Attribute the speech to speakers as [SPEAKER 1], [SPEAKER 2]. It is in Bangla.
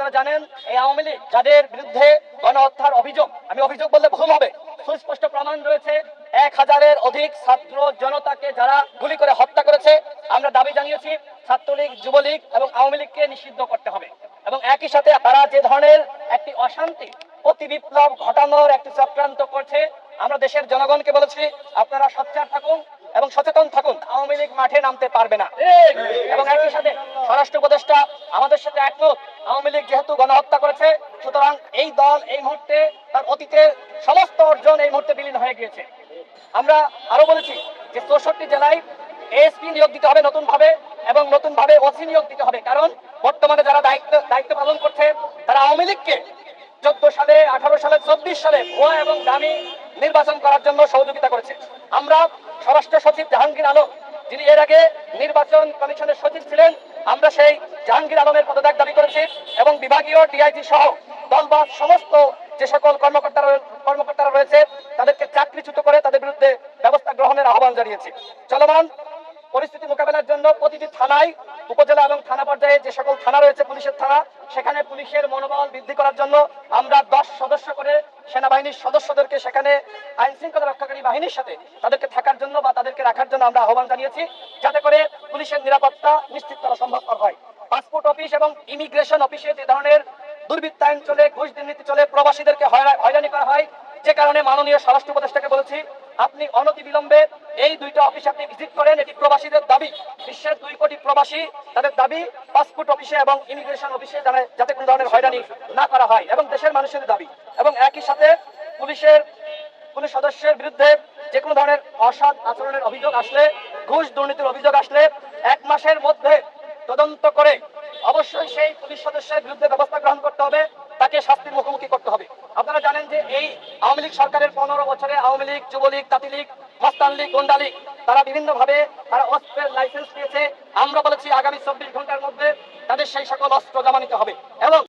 [SPEAKER 1] আপনারা জানেন, এই আওয়ামী লীগ যাদের বিরুদ্ধে গণহত্যার অভিযোগ, আমি অভিযোগ বললে ভুল হবে। সুস্পষ্ট প্রমাণ রয়েছে, এক হাজারের অধিক ছাত্র জনতাকে যারা গুলি করে হত্যা করেছে। আমরা দাবি জানিয়েছি, ছাত্রলীগ, যুবলীগ এবং আওয়ামী লীগকে নিষিদ্ধ করতে হবে। এবং একই সাথে তারা যে ধরনের একটি অশান্তি প্রতি বিপ্লব ঘটানোর একটি চক্রান্ত করছে, আমরা দেশের জনগণকে বলেছি, আপনারা সোচ্চার থাকুন এবং সচেতন থাকুন আওয়ামী লীগ মাঠে নামতে পারবে না। এবং একই সাথে স্বরাষ্ট্র উপদেষ্টা আমাদের সাথে একমত আওয়ামী লীগ যেহেতু গণহত্যা করেছে সুতরাং এই দল এই মুহূর্তে তার অতীতের সমস্ত অর্জন এই মুহূর্তে বিলীন হয়ে গিয়েছে। আমরা আরও বলেছি যে চৌষট্টি জেলায় এসপি নিয়োগ দিতে হবে নতুন ভাবে এবং নতুন ভাবে ওসি নিয়োগ দিতে হবে। কারণ বর্তমানে যারা দায়িত্ব দায়িত্ব পালন করছে তারা আওয়ামী লীগকে চোদ্দ সালে, আঠারো সালে, চব্বিশ সালে ভুয়া এবং দামি নির্বাচন করার জন্য সহযোগিতা করেছে। আমরা স্বরাষ্ট্র সচিব জাহাঙ্গীর আলম, যিনি এর আগে নির্বাচন কমিশনের সচিব ছিলেন, আমরা সেই জাহাঙ্গীর আলমের পদত্যাগ দাবি করেছি এবং বিভাগীয় ডিআইজি সহ দলবাদ সমস্ত যে সকল কর্মকর্তারা কর্মকর্তারা রয়েছে, তাদেরকে চাকরিচ্যুত করে তাদের বিরুদ্ধে ব্যবস্থা গ্রহণের আহ্বান জানিয়েছি। চলমান পরিস্থিতি মোকাবেলার জন্য প্রতিটি থানায়, উপজেলা এবং থানা পর্যায়ে যে সকল থানা রয়েছে, পুলিশের থানা, সেখানে পুলিশের মনোবল বৃদ্ধি করার জন্য আমরা দশ সদস্য করে সেনাবাহিনীর সদস্যদেরকে সেখানে আইন শৃঙ্খলা রক্ষাকারী বাহিনীর সাথে তাদেরকে থাকার জন্য বা তাদেরকে রাখার জন্য আমরা আহ্বান জানিয়েছি, যাতে করে পুলিশের নিরাপত্তা নিশ্চিত করা সম্ভবপর হয়। পাসপোর্ট অফিস এবং ইমিগ্রেশন অফিসে যে ধরনের দুর্বৃত্তায়ন চলে ঘুষ দুর্নীতি চলে, প্রবাসীদেরকে হয়রানি করা হয়। যে কারণে মাননীয় স্বরাষ্ট্র উপদেষ্টাকে বলেছি, আপনি অনতি বিলম্বে এই দুইটা অফিসে আপনি ভিজিট করেন। এটি প্রবাসীদের দাবি। বিশ্বের দুই কোটি প্রবাসী, তাদের দাবি পাসপোর্ট অফিসে এবং ইমিগ্রেশন অফিসে যাতে কোনো ধরনের হয়রানি না করা হয় এবং দেশের মানুষের দাবি। এবং একই সাথে পুলিশের, পুলিশ সদস্যের বিরুদ্ধে যে কোনো ধরনের অসৎ আচরণের অভিযোগ আসলে, ঘুষ দুর্নীতির অভিযোগ আসলে এক মাসের মধ্যে তদন্ত করে অবশ্যই সেই পুলিশ সদস্যের বিরুদ্ধে ব্যবস্থা গ্রহণ করতে হবে, তাকে শাস্তির মুখোমুখি করতে হবে। আপনারা জানেন যে এই আওয়ামী লীগ সরকারের পনেরো বছরে আওয়ামী লীগ, যুবলীগ তাঁতি লীগ মস্তান লীগ গুন্ডা লীগ, তারা বিভিন্ন ভাবে তারা অস্ত্রের লাইসেন্স পেয়েছে আমরা বলেছি আগামী চব্বিশ ঘণ্টার মধ্যে তাদের সেই সকল অস্ত্র জমা নিতে হবে